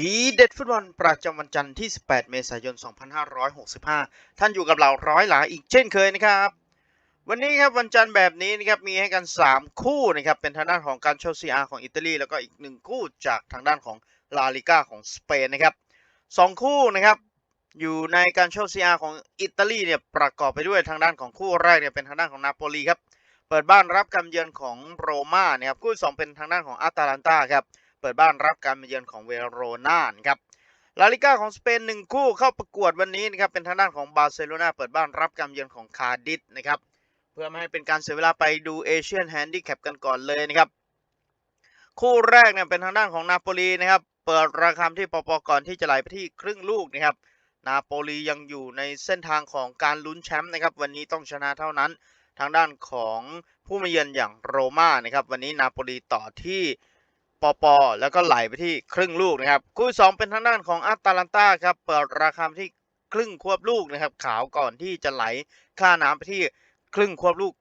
ทีเด็ดฟุตบอลประจำวันจันทร์ที่ 18 เมษายน 2565 ท่านอยู่กับเราร้อยหลาอีกเช่นเคยนะครับ วันนี้ครับวันจันทร์แบบนี้นะครับมีให้กัน 3 คู่นะครับเป็นทางด้านของการโชว์ซีอาของอิตาลีแล้วก็อีก 1 คู่จากทางด้านของลาลิก้าของสเปนนะครับสองคู่นะครับอยู่ในการโชว์ซีอาของอิตาลีเนี่ยประกอบไปด้วยทางด้านของคู่แรกเนี่ยเป็นทางด้านของนาโปลีครับเปิดบ้านรับการเยือนของโรม่านะครับคู่ที่สองเป็นทางด้านของอาตาลันตาครับ ปิดบ้านรับการมาเยือนของเวโรนานะครับลาลิก้าของสเปนหนึ่งคู่เข้าประกวดวันนี้นะครับเป็นทางด้านของบาร์เซโลนาเปิดบ้านรับการเยือนของคาร์ดิสนะครับเพื่อไม่ให้เป็นการเสียเวลาไปดูเอเชียนแฮนดิแคปกันก่อนเลยนะครับคู่แรกเนี่ยเป็นทางด้านของนาโปลีนะครับเปิดราคาที่ปปก่อนที่จะไหลไปที่ครึ่งลูกนะครับนาโปลียังอยู่ในเส้นทางของการลุ้นแชมป์นะครับวันนี้ต้องชนะเท่านั้น ทางด้านของผู้มาเยือนอย่างโรม่านะครับวันนี้นาโปลีต่อที่ ปอปอแล้วก็ไหลไปที่ครึ่งลูกนะครับ คู่สองเป็นทางด้านของอาตาลันตาครับเปิดราคาที่ครึ่งควบลูกนะครับ ขาวก่อนที่จะไหลค่าน้ำไปที่ครึ่งควบลูก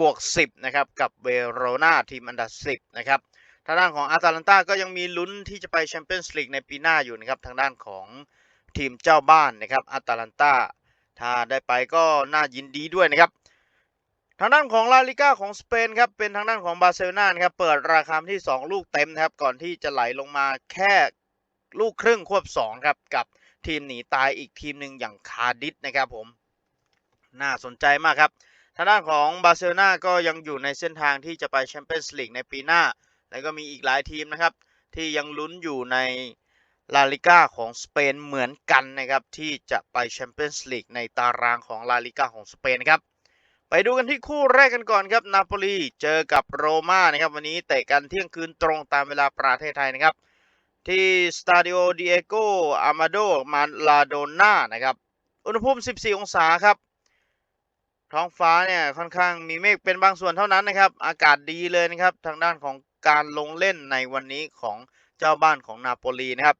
บวก 10นะครับกับเวโรนาทีมอันดับ 10 นะครับทางด้านของอาตาลันตาก็ยังมีลุ้นที่จะไปแชมเปี้ยนส์ลีกในปีหน้าอยู่นะครับทางด้านของทีมเจ้าบ้านนะครับอาตาลันตาถ้าได้ไปก็น่ายินดีด้วยนะครับ ทางด้านของลาลิก้าของสเปนครับเป็นทางด้านของบาร์เซโลนาครับเปิดราคาที่ 2 ลูกเต็มครับก่อนที่จะไหลลงมาแค่ลูกครึ่งควบ2ครับกับทีมหนีตายอีกทีมหนึ่งอย่างคาร์ดิสนะครับผมน่าสนใจมากครับทางด้านของบาร์เซโลนาก็ยังอยู่ในเส้นทางที่จะไปแชมเปี้ยนส์ลีกในปีหน้า แล้วก็มีอีกหลายทีมนะครับที่ยังลุ้นอยู่ในลาลิก้าของสเปนเหมือนกันนะครับที่จะไปแชมเปี้ยนส์ลีกในตารางของลาลิก้าของสเปนครับ ไปดูกันที่คู่แรกกันก่อนครับนาโปลีเจอกับโรม่านะครับวันนี้เตะกันเที่ยงคืนตรงตามเวลาประเทศไทยนะครับ ที่สตาดิโอดิเอโกอามาโดมาลาโดน่านะครับอุณหภูมิ 14 องศาครับ ท้องฟ้าเนี่ยค่อนข้างมีเมฆเป็นบางส่วนเท่านั้นนะครับ อากาศดีเลยนะครับ ทางด้านของการลงเล่นในวันนี้ของเจ้าบ้านของนาโปลีนะครับ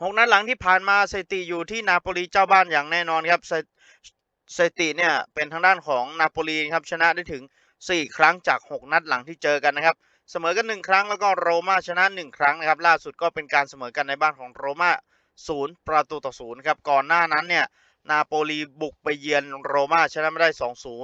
หกนัดหลังที่ผ่านมาสถิติอยู่ที่นาโปลีเจ้าบ้านอย่างแน่นอนครับ สถิติเนี่ยเป็นทางด้านของนาโปลีครับชนะได้ถึง 4 ครั้งจาก 6 นัดหลังที่เจอกันนะครับ เสมอกัน 1 ครั้งแล้วก็โรม่าชนะ 1 ครั้งนะครับ ล่าสุดก็เป็นการเสมอกันในบ้านของโรม่า0 ประตูต่อ0ครับก่อนหน้านั้นเนี่ยนาโปลีบุกไปเยือนโรม่าชนะไม่ได้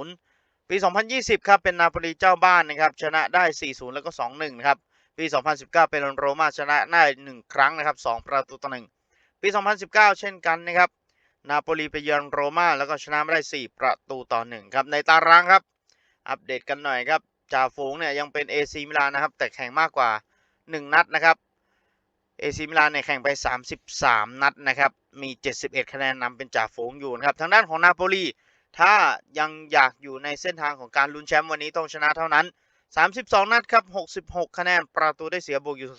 2-0 ปี 2020 ครับเป็นนาโปลีเจ้าบ้านนะครับชนะได้ 4-0 แล้วก็ 2-1นะครับปี 2019 เป็นโรม่าชนะได้ 1 ครั้งนะครับ 2 ประตูต่อ1ปี 2019 เช่นกันนะครับ นาโปลีไปเยือนโรม่าแล้วก็ชนะไม่ได้ 4 ประตูต่อ 1 ครับ ในตารางครับ อัปเดตกันหน่อยครับจ่าฝูงเนี่ยยังเป็น AC มิลานนะครับ แต่แข่งมากกว่า 1 นัดนะครับ AC มิลานเนี่ยแข่งไป 33 นัดนะครับ มี 71 คะแนนนำเป็นจ่าฝูงอยู่นะครับ ทางด้านของนาโปลีถ้ายังอยากอยู่ในเส้นทางของการลุ้นแชมป์วันนี้ต้องชนะเท่านั้น 32 นัดครับ 66 คะแนน ประตูได้เสียบวกอยู่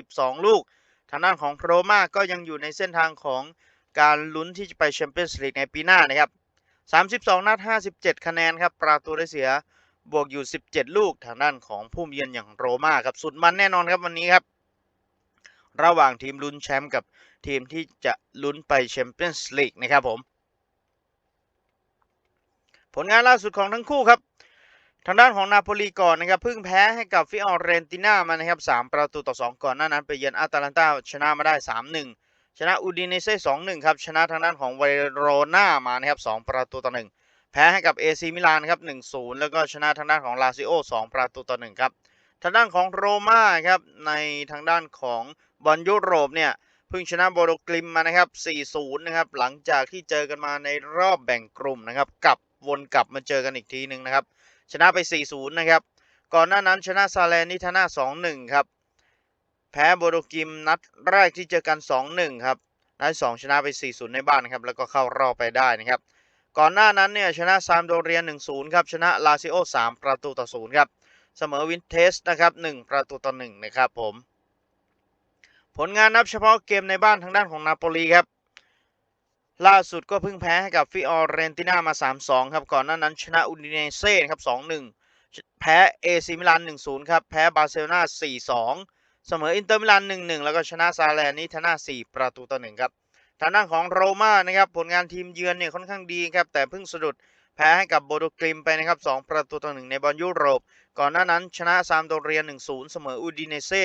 32 ลูก ทางด้านของโรม่าก็ยังอยู่ในเส้นทางของ การลุ้นที่จะไปแชมเปี้ยนส์ลีกในปีหน้านะครับ32 นัด 57 คะแนนครับ ประตูได้เสีย บวกอยู่ 17 ลูกทางด้านของผู้เยือนอย่างโรม่าครับ สุดมันแน่นอนครับวันนี้ครับ ระหว่างทีมลุ้นแชมป์กับทีมที่จะลุ้นไปแชมเปี้ยนส์ลีกนะครับผม ผลงานล่าสุดของทั้งคู่ครับ ทางด้านของนาโปลีก่อนนะครับ เพิ่งแพ้ให้กับฟิออเรนติน่ามานะครับ 3 ประตูต่อ 2 ก่อนหน้านั้นไปเยือนอาตาลันตาชนะมาได้ 3-1 ชนะอูดิเนเซ่2-1ครับชนะทางด้านของเวโรนามานะครับ2ประตูต่อ1แพ้ให้กับเอซีมิลานครับ1-0แล้วก็ชนะทางด้านของลาซิโอ2ประตูต่อ1ครับทางด้านของโรม่าครับในทางด้านของบอลยุโรปเนี่ยเพิ่งชนะโบโดกลิมมานะครับ 4-0 นะครับ หลังจากที่เจอกันมาในรอบแบ่งกลุ่มนะครับ กลับวนกลับมาเจอกันอีกทีหนึ่งนะครับ ชนะไป 4-0 นะครับ ก่อนหน้านั้นชนะซาเลนิทาน่า2-1 ครับ แพ้โบโดกิมนัดแรกที่เจอกัน 2-1 ครับ นัด 2 ชนะไป 4-0 ในบ้านครับ แล้วก็เข้ารอบไปได้นะครับ ก่อนหน้านั้นเนี่ยชนะซามโดเรีย 1-0 ครับ ชนะลาซิโอ 3 ประตูต่อ 0 ครับ เสมอวินเทสนะครับ 1 ประตูต่อ 1 นะครับผม ผลงานนับเฉพาะเกมในบ้านทางด้านของนาโปลีครับ ล่าสุดก็เพิ่งแพ้ให้กับฟิออเรนติน่ามา 3-2 ครับ ก่อนหน้านั้นชนะอูดิเนเซ่ครับ 2-1 แพ้เอซิมิลาน 1-0 ครับ แพ้บาร์เซโลนา4-2 เสมออินเตอร์มิลาน1-1แล้วก็ชนะซาแลนิทาน่า4ประตูต่อ1ครับทางด้านของโรม่านะครับผลงานทีมเยือนเนี่ยค่อนข้างดีครับแต่เพิ่งสะดุดแพ้ให้กับโบโดกลิมไปนะครับ2ประตูต่อ1ในบอลยุโรป ก่อนหน้านั้นชนะซามโดเรีย1-0เสมออูดิเนเซ่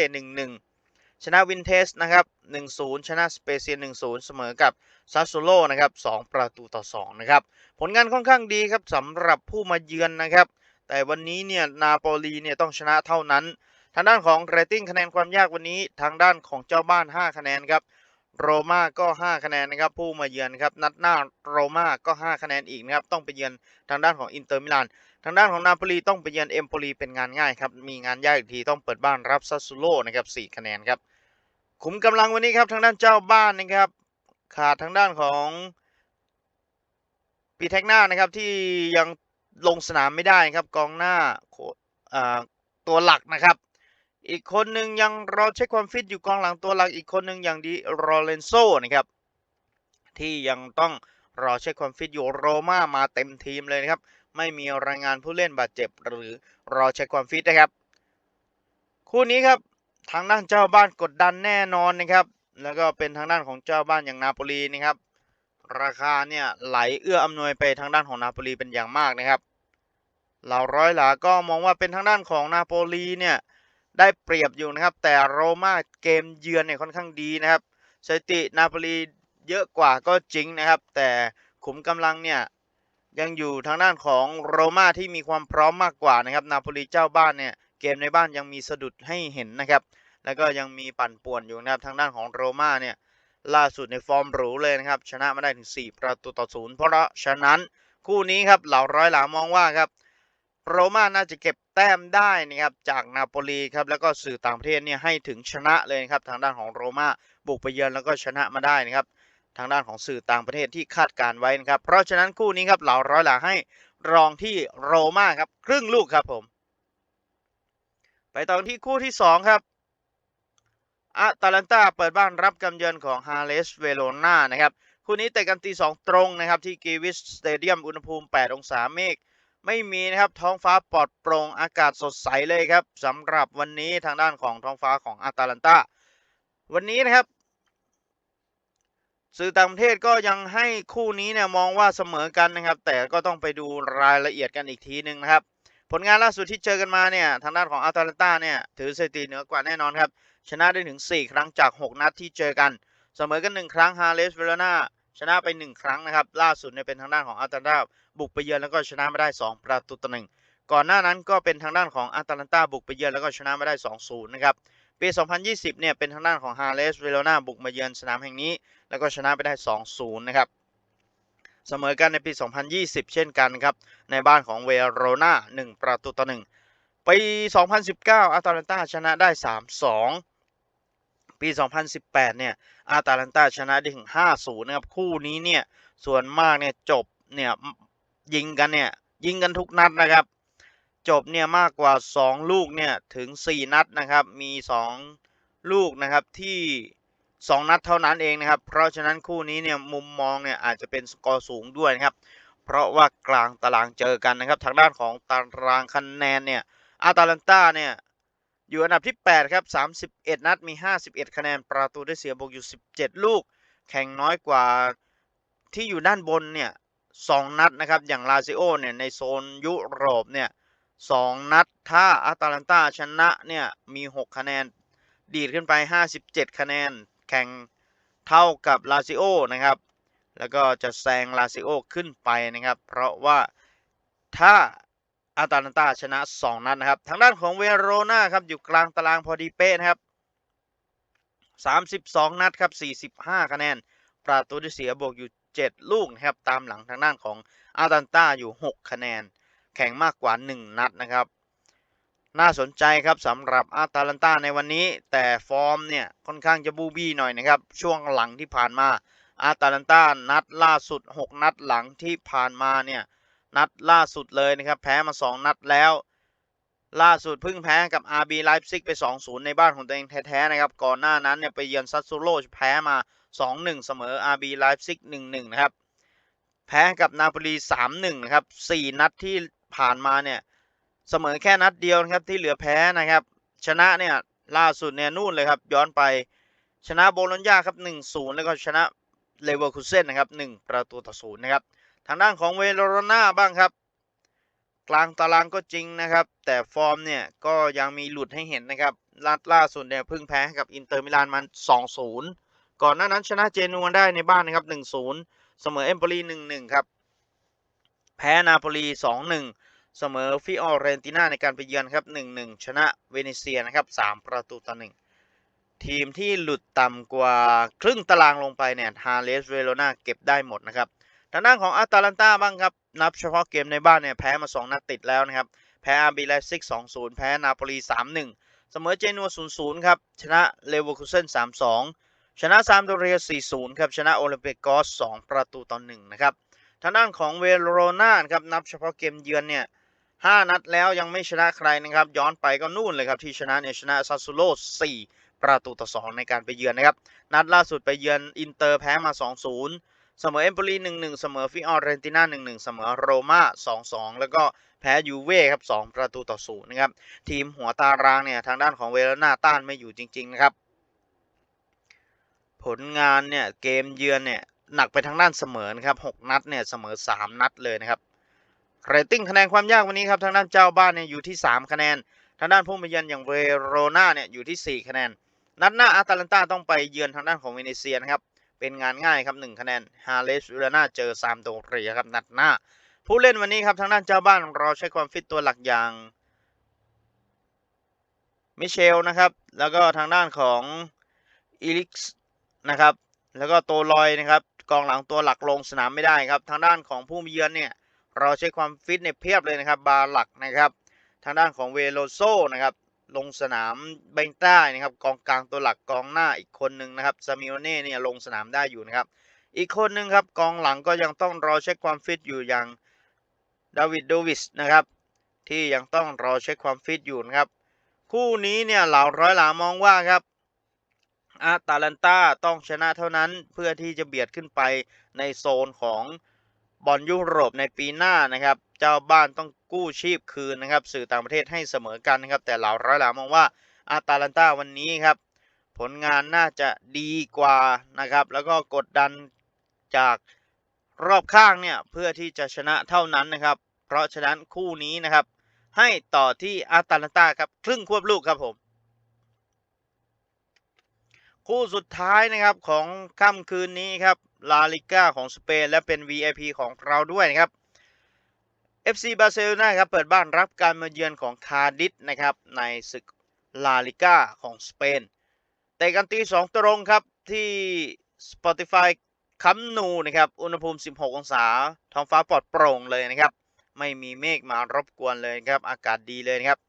1-1ชนะวินเทสนะครับ1-0ชนะสเปเซีย1-0เสมอกับซัสโซโลนะครับ2ประตูต่อ2นะครับผลงานค่อนข้างดีครับสำหรับผู้มาเยือนนะครับแต่วันนี้เนี่ยนาโปลีเนี่ยต้องชนะเท่านั้น ทางด้านของเรตติ้งคะแนนความยากวันนี้ทางด้านของเจ้าบ้าน 5 คะแนนครับโรม่าก็ 5 คะแนนนะครับผู้มาเยือนครับนัดหน้าโรม่าก็ 5 คะแนนอีกนะครับต้องไปเยือนทางด้านของอินเตอร์มิลานทางด้านของนาโปลีต้องไปเยือนเอมโปลีเป็นงานง่ายครับมีงานยากอีกทีต้องเปิดบ้านรับซัสซูโลนะครับ4คะแนนครับขุมกำลังวันนี้ครับทางด้านเจ้าบ้านนะครับขาดทางด้านของปีเทคหน้านะครับที่ยังลงสนามไม่ได้ครับกองหน้าตัวหลักนะครับ อีกคนหนึ่งยังรอเช็คความฟิตอยู่กองหลังตัวหลักอีกคนหนึ่งอย่างดีโรเลนโซนะครับที่ยังต้องรอเช็คความฟิตอยู่โรม่ามาเต็มทีมเลยนะครับ ไม่มีรายงานผู้เล่นบาดเจ็บหรือรอเช็คความฟิตนะครับ คู่นี้ครับทางด้านเจ้าบ้านกดดันแน่นอนนะครับ แล้วก็เป็นทางด้านของเจ้าบ้านอย่างนาโปลีนะครับ ราคาเนี่ยไหลเอื้ออำนวยไปทางด้านของนาโปลีเป็นอย่างมากนะครับเหล่าร้อยหลาก็มองว่าเป็นทางด้านของนาโปลีเนี่ย ได้เปรียบอยู่นะครับ แต่โรม่าเกมเยือนเนี่ยค่อนข้างดีนะครับสถิตินาโปลีเยอะกว่าก็จริงนะครับ แต่ขุมกำลังเนี่ยยังอยู่ทางด้านของโรม่าที่มีความพร้อมมากกว่านะครับ นาโปลีเจ้าบ้านเนี่ยเกมในบ้านยังมีสะดุดให้เห็นนะครับ แล้วก็ยังมีปั่นป่วนอยู่นะครับทางด้านของโรม่าเนี่ยล่าสุดในฟอร์มหรูเลยนะครับ ชนะมาได้ถึง 4 ประตูต่อศูนย์เพราะฉะนั้นคู่นี้ครับเหล่าร้อยหลามองว่าครับ โรม่าน่าจะเก็บแต้มได้นะครับจากนาโปลีครับแล้วก็สื่อต่างประเทศเนี่ยให้ถึงชนะเลยครับทางด้านของโรม่าบุกไปเยือนแล้วก็ชนะมาได้นะครับทางด้านของสื่อต่างประเทศที่คาดการไว้นะครับ เพราะฉะนั้นคู่นี้ครับเหล่าร้อยหลาให้รองที่โรม่าครับครึ่งลูกครับผม ไปต่อที่คู่ที่ 2 ครับอาตาลันตาเปิดบ้านรับกำเยือนของฮาเลสเวโรนานะครับคู่นี้เตะกันตี2ตรงนะครับที่กีวิสสเตเดียมอุณหภูมิ 8 องศาเมฆ ไม่มีนะครับท้องฟ้าปลอดโปร่งอากาศสดใสเลยครับสำหรับวันนี้ทางด้านของท้องฟ้าของอาตาลันตาวันนี้นะครับสื่อต่างประเทศก็ยังให้คู่นี้เนี่ยมองว่าเสมอกันนะครับ แต่ก็ต้องไปดูรายละเอียดกันอีกทีหนึ่งนะครับ ผลงานล่าสุดที่เจอกันมาเนี่ยทางด้านของอัลตาลันตาเนี่ยถือสถิติเหนือกว่าแน่นอนครับชนะได้ถึง 4 ครั้งจาก 6 นัดที่เจอกัน เสมอกัน 1 ครั้งฮาเลสเวโรนา ชนะไป 1 ครั้งนะครับ ล่าสุดเนี่ยเป็นทางด้านของอัลตาลันตาบุกไปเยือนแล้วก็ชนะมาได้ 2 ประตูต่อหนึ่งก่อนหน้านั้นก็เป็นทางด้านของอัลตาลันตาบุกไปเยือนแล้วก็ชนะมาได้ 2-0 นะครับปี 2020 เนี่ยเป็นทางด้านของฮาเลสเวโรนาบุกมาเยือนสนามแห่งนี้ แล้วก็ชนะไปได้ 2-0 นะครับเสมอกันในปี 2020 เช่นกันครับในบ้านของเวโรนา1 ประตูต่อ1ปี 2019อาตาลันตาชนะได้ 3-2 ปี 2018 เนี่ยอาตาลันตาชนะได้ถึง 5-0 นะครับ คู่นี้เนี่ยส่วนมากเนี่ยจบเนี่ยยิงกันเนี่ยยิงกันทุกนัดนะครับ จบเนี่ยมากกว่า 2 ลูกเนี่ยถึง 4 นัดนะครับ มี 2 ลูกนะครับที่ 2 นัดเท่านั้นเองนะครับ เพราะฉะนั้นคู่นี้เนี่ยมุมมองเนี่ยอาจจะเป็นสกอร์สูงด้วยนะครับ เพราะว่ากลางตารางเจอกันนะครับ ทางด้านของตารางคะแนนเนี่ยอาตาลันตาเนี่ย อยู่อันดับที่ 8 ครับ 31 นัดมี 51 คะแนน ประตูได้เสียบวกอยู่ 17 ลูก แข่งน้อยกว่าที่อยู่ด้านบนเนี่ย2นัดนะครับ อย่างลาซิโอเนี่ยในโซนยุโรปเนี่ย2นัด ถ้าอาตาลันตาชนะเนี่ยมี 6 คะแนน ดีดขึ้นไป 57 คะแนน แข่งเท่ากับลาซิโอนะครับ แล้วก็จะแซงลาซิโอขึ้นไปนะครับ เพราะว่าถ้า อาตาลันตาชนะ 2 นัดนะครับ ทางด้านของเวโรนาครับอยู่กลางตารางพอดีเป๊ะนะครับ 32 นัดครับ 45 คะแนน ประตูที่เสียบวกอยู่ 7 ลูกนะครับตามหลังทางด้านของอาตาลันตาอยู่ 6 คะแนน แข่งมากกว่า 1 นัดนะครับ น่าสนใจครับสำหรับอาตาลันตาในวันนี้ แต่ฟอร์มเนี่ยค่อนข้างจะบูบี้หน่อยนะครับ ช่วงหลังที่ผ่านมาอาตาลันตานัดล่าสุด 6 นัดหลังที่ผ่านมาเนี่ย นัดล่าสุดเลยนะครับ แพ้มา 2 นัดแล้ว ล่าสุดเพิ่งแพ้กับ RB Leipzig ไป 2-0 ในบ้านของตัวเองแท้ๆนะครับ ก่อนหน้านั้นเนี่ยไปเยือนซัตซูโรแพ้มา 2-1 เสมอ RB Leipzig 1-1 นะครับ แพ้กับนาโปลี 3-1 นะครับ 4 นัดที่ผ่านมาเนี่ย เสมอแค่นัดเดียวนะครับที่เหลือแพ้นะครับ ชนะเนี่ยล่าสุดเนี่ยนู่นเลยครับ ย้อนไปชนะโบโลญญาครับ 1-0 แล้วก็ชนะเลเวอร์คูเซ่นนะครับ 1 ประตูต่อ 0 นะครับ ทางด้านของเวโรนาบ้างครับ กลางตารางก็จริงนะครับ แต่ฟอร์มเนี่ยก็ยังมีหลุดให้เห็นนะครับล่าล่าสุดเนี่ยเพิ่งแพ้กับอินเตอร์มิลานมัน 2-0 ก่อนหน้านั้นชนะเจนัวได้ในบ้านนะครับ 1-0 เสมอเอมโปลี 1-1 ครับ แพ้นาโปลี 2-1 เสมอฟิออเรนติน่าในการไปเยือนครับ 1-1 ชนะเวเนเซียนะครับ 3 ประตูต่อ 1ทีมที่หลุดต่ำกว่าครึ่งตารางลงไปเนี่ยฮาเลสเวโรนาเก็บได้หมดนะครับ ทางด้านของอาตาลันตาบ้างครับ นับเฉพาะเกมในบ้านเนี่ยแพ้มา 2 นัดติดแล้วนะครับ แพ้อาร์บีไลซิก2-0 แพ้นาโปลี 3-1 เสมอเจนัว 0-0 ครับ ชนะเลเวอร์คูเซน3-2 ชนะซามโดเรีย 4-0 ครับ ชนะโอลิมปิกกอส 2 ประตูต่อ1นะครับ ทางด้านของเวโรนาครับ นับเฉพาะเกมเยือนเนี่ย5นัดแล้วยังไม่ชนะใครนะครับ ย้อนไปก็นู่นเลยครับที่ชนะเนี่ยชนะซาซูโร่4ประตูต่อ 2 ในการไปเยือนนะครับ นัดล่าสุดไปเยือนอินเตอร์แพ้มา 2-0 เสมอเอมโปลี1-1เสมอฟิออเรนติน่า1-1เสมอโรม่า2-2แล้วก็แพ้ยูเว่ครับ2ประตูต่อ0นะครับ ทีมหัวตารางเนี่ยทางด้านของเวโรนาต้านไม่อยู่จริง ๆ นะครับ ผลงานเนี่ยเกมเยือนเนี่ยหนักไปทางด้านเสมอนะครับ6นัดเนี่ยเสมอ3นัดเลยนะครับเรตติ้งคะแนนความยากวันนี้ครับทางด้านเจ้าบ้านเนี่ยอยู่ที่3คะแนน ทางด้านผู้มาเยือนอย่างเวโรนาเนี่ยอยู่ที่4คะแนนนัดหน้าอาตาลันตาต้องไปเยือนทางด้านของเวเนเซียนะครับ เป็นงานง่ายครับ1คะแนนฮาเลสอูรานาเจอซามโดเรียครับนัดหน้า ผู้เล่นวันนี้ครับทางด้านเจ้าบ้านเราใช้ความฟิตตัวหลักอย่างมิเชลนะครับ แล้วก็ทางด้านของอีลิกส์นะครับ แล้วก็โตลอยนะครับ กองหลังตัวหลักลงสนามไม่ได้ครับ ทางด้านของผู้มาเยือนเนี่ย เราใช้ความฟิตเนี่ยเพียบเลยนะครับ บาหลักนะครับ ทางด้านของเวโลโซนะครับ ลงสนามเบงใต้นะครับกองกลางตัวหลักกองหน้าอีกคนหนึ่งนะครับซามิโอเน่เนี่ยลงสนามได้อยู่นะครับ อีกคนหนึ่งครับกองหลังก็ยังต้องรอเช็คความฟิตอยู่อย่างดาวิดโดวิสนะครับที่ยังต้องรอเช็คความฟิตอยู่นะครับ คู่นี้เนี่ยเหล่าร้อยหลามองว่าครับอาตาลันตาต้องชนะเท่านั้นเพื่อที่จะเบียดขึ้นไปในโซนของบอลยุโรปในปีหน้านะครับ เจ้าบ้านต้อง กู้ชีพคืนนะครับสื่อต่างประเทศให้เสมอกันนะครับ แต่เหล่าร้อยหลามองว่าอาตาลันตาวันนี้ครับผลงานน่าจะดีกว่านะครับ แล้วก็กดดันจากรอบข้างเนี่ยเพื่อที่จะชนะเท่านั้นนะครับ เพราะฉะนั้นคู่นี้นะครับ ให้ต่อที่อาตาลันตาครับครึ่งควบลูกครับผม คู่สุดท้ายนะครับของค่ำคืนนี้ครับลาลิก้าของสเปนและเป็น VIP ของเราด้วยนะครับ FC บาร์เซโลนาครับเปิดบ้านรับการมาเยือนของคาดิสนะครับในศึกลาลิก้าของสเปนแต่กันตี2ตรงครับที่ Spotify คัมนูนะครับอุณหภูมิ 16 องศา ท้องฟ้าปลอดโปร่งเลยนะครับ ไม่มีเมฆมารบกวนเลยครับ อากาศดีเลยครับ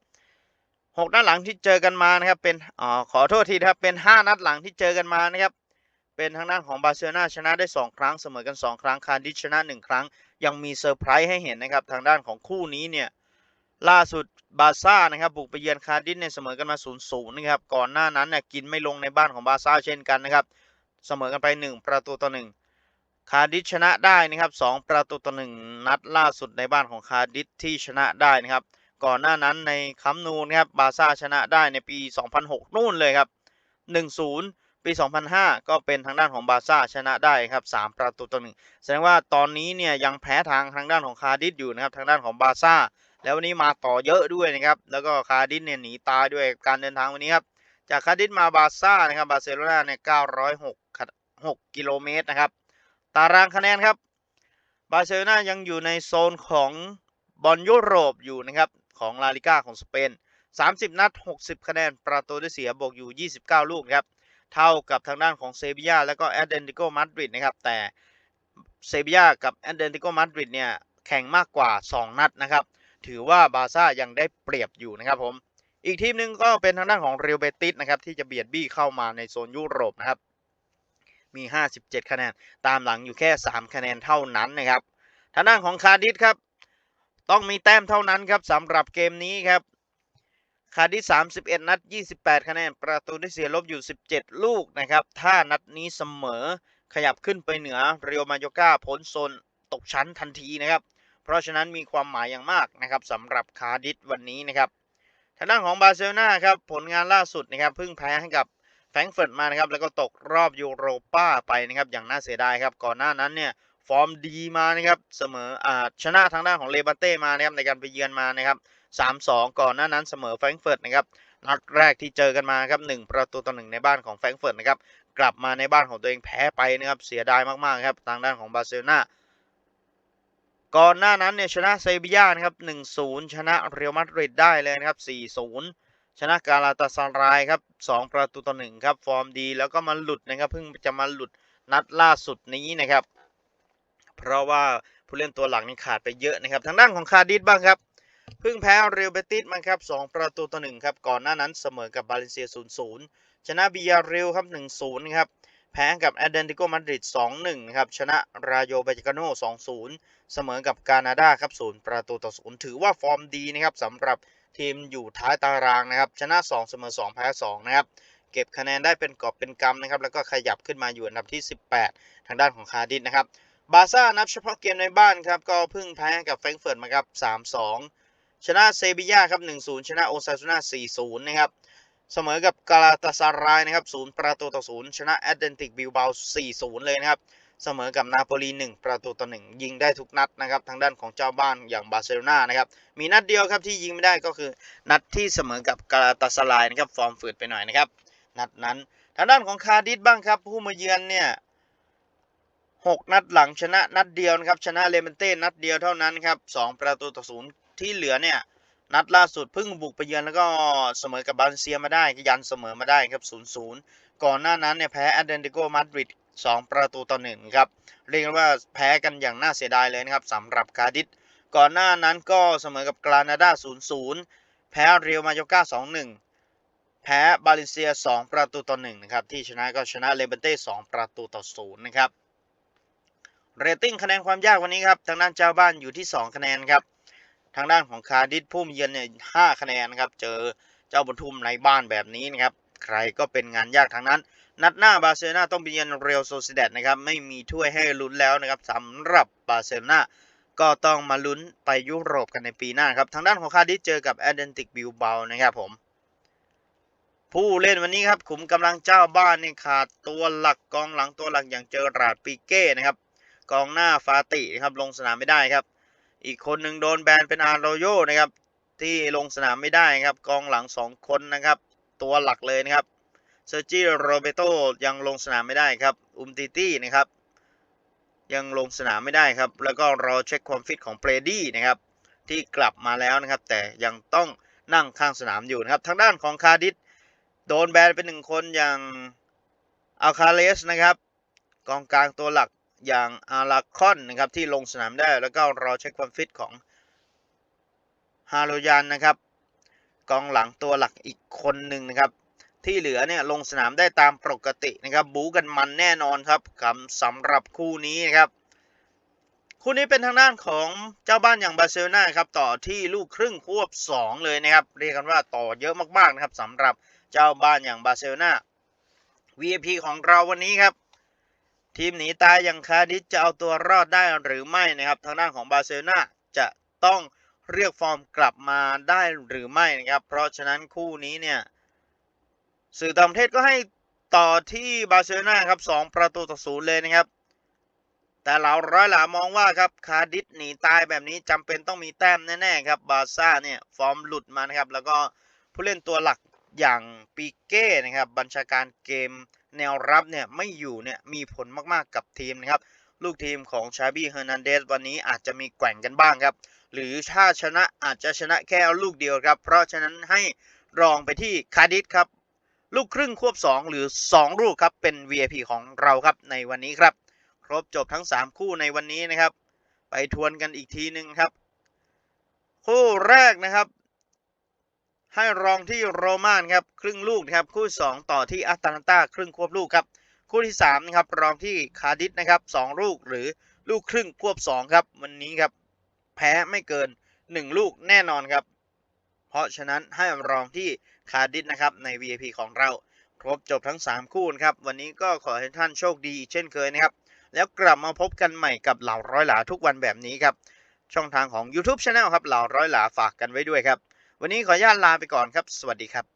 6นัดหลังที่เจอกันมานะครับเป็นอ๋อขอโทษทีครับเป็น 5 นัดหลังที่เจอกันมานะครับเป็นทางด้านของบาร์เซโลนาชนะได้ 2 ครั้งเสมอกัน 2 ครั้งคาร์ดิชชนะ 1 ครั้ง ยังมีเซอร์ไพรส์ให้เห็นนะครับทางด้านของคู่นี้เนี่ยล่าสุดบาซ่านะครับบุกไปเยือนคาร์ดิสเนี่ยเสมอกันมา0-0นะครับก่อนหน้านั้นเนี่ยกินไม่ลงในบ้านของบาซ่าเช่นกันนะครับเสมอกันไป 1 ประตูต่อ1คาร์ดิสชนะได้นะครับ2ประตูต่อ1นัดล่าสุดในบ้านของคาร์ดิสที่ชนะได้นะครับก่อนหน้านั้นในคัมนูนครับบาซ่าชนะได้ในปี 2006 นู่นเลยครับ1-0 ปี 2005 ก็เป็นทางด้านของบาร์ซ่าชนะได้ครับ 3 ประตูต่อ1แสดงว่าตอนนี้เนี่ยยังแพ้ทางทางด้านของคาร์ดิสอยู่นะครับทางด้านของบาร์ซ่าแล้ววันนี้มาต่อเยอะด้วยนะครับแล้วก็คาร์ดิสเนี่ยหนีตายด้วยการเดินทางวันนี้ครับจากคาร์ดิสมาบาร์ซ่านะครับบาร์เซโลนาเนี่ย906 6กิโลเมตรนะครับตารางคะแนนครับบาร์เซโลนายังอยู่ในโซนของบอลยุโรปอยู่นะครับของลาลิก้าของสเปน 30 นัด 60 คะแนน ประตูได้เสียบวกอยู่ 29 ลูกครับ เท่ากับทางด้านของเซบียาและก็แอตเลติโกมาดริดนะครับ แต่เซบียากับแอตเลติโกมาดริดเนี่ยแข่งมากกว่า 2 นัดนะครับ ถือว่าบาร์ซ่ายังได้เปรียบอยู่นะครับผม อีกทีมหนึ่งก็เป็นทางด้านของเรอัลเบติสนะครับที่จะเบียดบี้เข้ามาในโซนยุโรปนะครับ มี 57 คะแนน ตามหลังอยู่แค่ 3 คะแนนเท่านั้นนะครับ ทางด้านของคาร์ดิสครับ ต้องมีแต้มเท่านั้นครับสำหรับเกมนี้ครับ คาร์ดิส31นัด28คะแนน ประตูได้เสียลบอยู่17ลูกนะครับ ถ้านัดนี้เสมอขยับขึ้นไปเหนือเรียวมาโยกาพ้นโซนตกชั้นทันทีนะครับ เพราะฉะนั้นมีความหมายอย่างมากนะครับสำหรับคาร์ดิสวันนี้นะครับ ทางด้านของบาร์เซโลนาครับผลงานล่าสุดนะครับเพิ่งแพ้ให้กับแฟรงเฟิร์ตมานะครับแล้วก็ตกรอบยูโรป้าไปนะครับอย่างน่าเสียดายครับก่อนหน้านั้นเนี่ย ฟอร์มดีมานะครับเสมออ่าชนะทางด้านของเลบาเต้มานะครับในการไปเยือนมานะครับ3-2 ก่อนหน้านั้นเสมอแฟรงก์เฟิร์ตนะครับนัดแรกที่เจอกันมาครับ1ประตูต่อหนึ่งในบ้านของแฟรงก์เฟิร์ตนะครับกลับมาในบ้านของตัวเองแพ้ไปนะครับเสียดายมากๆครับทางด้านของบาร์เซโลนาก่อนหน้านั้นเนี่ยชนะเซบีย่านะครับ1-0 ชนะเรอัลมาดริดได้เลยนะครับ4-0ชนะกาลาตาซารายครับ2ประตูต่อ1ครับ ฟอร์มดีแล้วก็มาหลุดนะครับเพิ่งจะมาหลุดนัดล่าสุดนี้นะครับ เพราะว่าผู้เล่นตัวหลังนี่ขาดไปเยอะนะครับ ทางด้านของคาร์ดิสบ้างครับเพิ่งแพ้เรอัลเบติสมาครับ2ประตูต่อ1ครับก่อนหน้านั้นเสมอกับบาเลนเซีย0-0 ชนะบิยาเรลครับ1-0ครับแพ้กับแอตเลติโกมาดริด2-1ครับชนะรายโยเบจิกาโน2-0 เสมอกับกานาดาครับ0ประตูต่อ0ถือว่าฟอร์มดีนะครับสำหรับทีมอยู่ท้ายตารางนะครับชนะ2เสมอ2แพ้2นะครับเก็บคะแนนได้เป็นกอบเป็นกำนะครับแล้วก็ขยับขึ้นมาอยู่อันดับที่ 18 ทางด้านของคาดิสนะครับ บาร์ซ่านับเฉพาะเกมในบ้านครับ ก็เพิ่งแพ้กับแฟรงเฟิร์ตมาครับ 3-2 ชนะเซบีย่าครับ 1-0 ชนะโอซาซูนา4-0 นะครับ เสมอกับกาลาตาซารายนะครับ 0 ประตูต่อ 0 ชนะแอตเลติกบิลบา4-0 เลยนะครับ เสมอกับนาโปลี 1 ประตูต่อ 1 ยิงได้ทุกนัดนะครับ ทางด้านของเจ้าบ้านอย่างบาร์เซโลนานะครับ มีนัดเดียวครับที่ยิงไม่ได้ก็คือ นัดที่เสมอกับกาลาตาซารายนะครับ ฟอร์มฝืดไปหน่อยนะครับ นัดนั้น ทางด้านของคาร์ดิสบ้างครับ ผู้มาเยือนเนี่ย หกนัดหลังชนะนัดเดียวนะครับชนะเลเมนเต้นัดเดียวเท่านั้นครับสองประตูต่อศูนย์ที่เหลือเนี่ยนัดล่าสุดเพิ่งบุกไปเยือนแล้วก็เสมอกับบาเลเซียมาได้ยันเสมอมาได้ครับ0-0 ก่อนหน้านั้นเนี่ยแพ้แอตเลติโกมาดริด2 ประตูต่อ1ครับเรียกว่าแพ้กันอย่างน่าเสียดายเลยนะครับสำหรับคาดิสก่อนหน้านั้นก็เสมอกับกรานาดา0-0 แพ้เรียวมาโยก้า2-1 แพ้บาเลเซีย 2 ประตูต่อ1นะครับที่ชนะก็ชนะเลเบนเต้2ประตูต่อ0นะครับ เรตติ้งคะแนนความยากวันนี้ครับทางด้านเจ้าบ้านอยู่ที่ 2 คะแนนครับทางด้านของคาร์ดิสผู้มาเยือนเนี่ย5คะแนนครับเจอเจ้าบนทุมในบ้านแบบนี้นะครับใครก็เป็นงานยากทางนั้น นัดหน้าบาร์เซโลนาต้องไปเยือนเรอัลโซซิเดดนะครับไม่มีถ้วยให้ลุ้นแล้วนะครับสำหรับบาร์เซโลนาก็ต้องมาลุ้นไปยุโรปกันในปีหน้าครับทางด้านของคาร์ดิสเจอกับแอตเลติกบิลเบานะครับผมผู้เล่นวันนี้ครับขุมกำลังเจ้าบ้านนี่ขาดตัวหลักกองหลังตัวหลักอย่างเจอราดปีเก้นะครับ กองหน้าฟาตินะครับลงสนามไม่ได้ครับ อีกคนหนึ่งโดนแบนเป็นอาร์โรโยนะครับ ที่ลงสนามไม่ได้ครับ กองหลังสองคนนะครับ ตัวหลักเลยนะครับเซอร์จิโรเบโตยังลงสนามไม่ได้ครับ อุมติตี้นะครับ ยังลงสนามไม่ได้ครับ แล้วก็รอเช็คความฟิตของเปรดี้นะครับ ที่กลับมาแล้วนะครับ แต่ยังต้องนั่งข้างสนามอยู่นะครับ ทางด้านของคาร์ดิสโดนแบนเป็นหนึ่งคนอย่างอัลคาเลสนะครับ กองกลางตัวหลัก อย่างอาราคอนนะครับที่ลงสนามได้แล้วก็รอเช็คความฟิตของฮาโลยันนะครับกองหลังตัวหลักอีกคนหนึ่งนะครับ ที่เหลือเนี่ยลงสนามได้ตามปกตินะครับ บู๊กันมันแน่นอนครับสำหรับคู่นี้นะครับ คู่นี้เป็นทางด้านของเจ้าบ้านอย่างบาร์เซโลนาครับต่อที่ลูกครึ่งควบ 2 เลยนะครับ เรียกกันว่าต่อเยอะมากๆนะครับสำหรับเจ้าบ้านอย่างบาร์เซโลนา VIP ของเราวันนี้ครับ ทีมหนีตายอย่างคารดิสจะเอาตัวรอดได้หรือไม่นะครับ ทางด้านของบาร์เซโลนาจะต้องเรียกฟอร์มกลับมาได้หรือไม่นะครับ เพราะฉะนั้นคู่นี้เนี่ยสื่อต่างประเทศก็ให้ต่อที่บาร์เซโลนาครับ2ประตูต่อศูนย์เลยนะครับ แต่เราร้อยหลามองว่าครับคาร์ดิสหนีตายแบบนี้จำเป็นต้องมีแต้มแน่ๆครับบาร์ซ่าเนี่ยฟอร์มหลุดมานะครับ แล้วก็ผู้เล่นตัวหลักอย่างปีเก้นะครับบัญชาการเกม แนวรับเนี่ยไม่อยู่เนี่ยมีผลมากๆกับทีมนะครับ ลูกทีมของชาบี้เฮอร์นันเดสวันนี้อาจจะมีแกว่งกันบ้างครับ หรือถ้าชนะอาจจะชนะแค่ลูกเดียวครับ เพราะฉะนั้นให้รองไปที่คาร์ดิสครับ ลูกครึ่งควบ 2 หรือ 2 ลูกครับเป็น VIP ของเราครับในวันนี้ครับ ครบจบทั้ง 3 คู่ในวันนี้นะครับ ไปทวนกันอีกทีหนึ่งครับ คู่แรกนะครับ ให้รองที่โรม่านครับครึ่งลูกนะครับคู่ 2 ต่อที่อัตแลนตาครึ่งควบลูกครับคู่ที่3นะครับรองที่คาร์ดิสนะครับ2ลูกหรือลูกครึ่งควบ2ครับวันนี้ครับแพ้ไม่เกิน 1 ลูกแน่นอนครับ เพราะฉะนั้นให้รองที่คาร์ดิสนะครับใน VIP ของเราครบจบทั้ง 3 คู่นะครับวันนี้ก็ขอให้ท่านโชคดีเช่นเคยนะครับแล้วกลับมาพบกันใหม่กับเหล่าร้อยหลาทุกวันแบบนี้ครับช่องทางของ YouTube Channel ครับเหล่าร้อยหลาฝากกันไว้ด้วยครับ วันนี้ขออนุญาตลาไปก่อนครับ สวัสดีครับ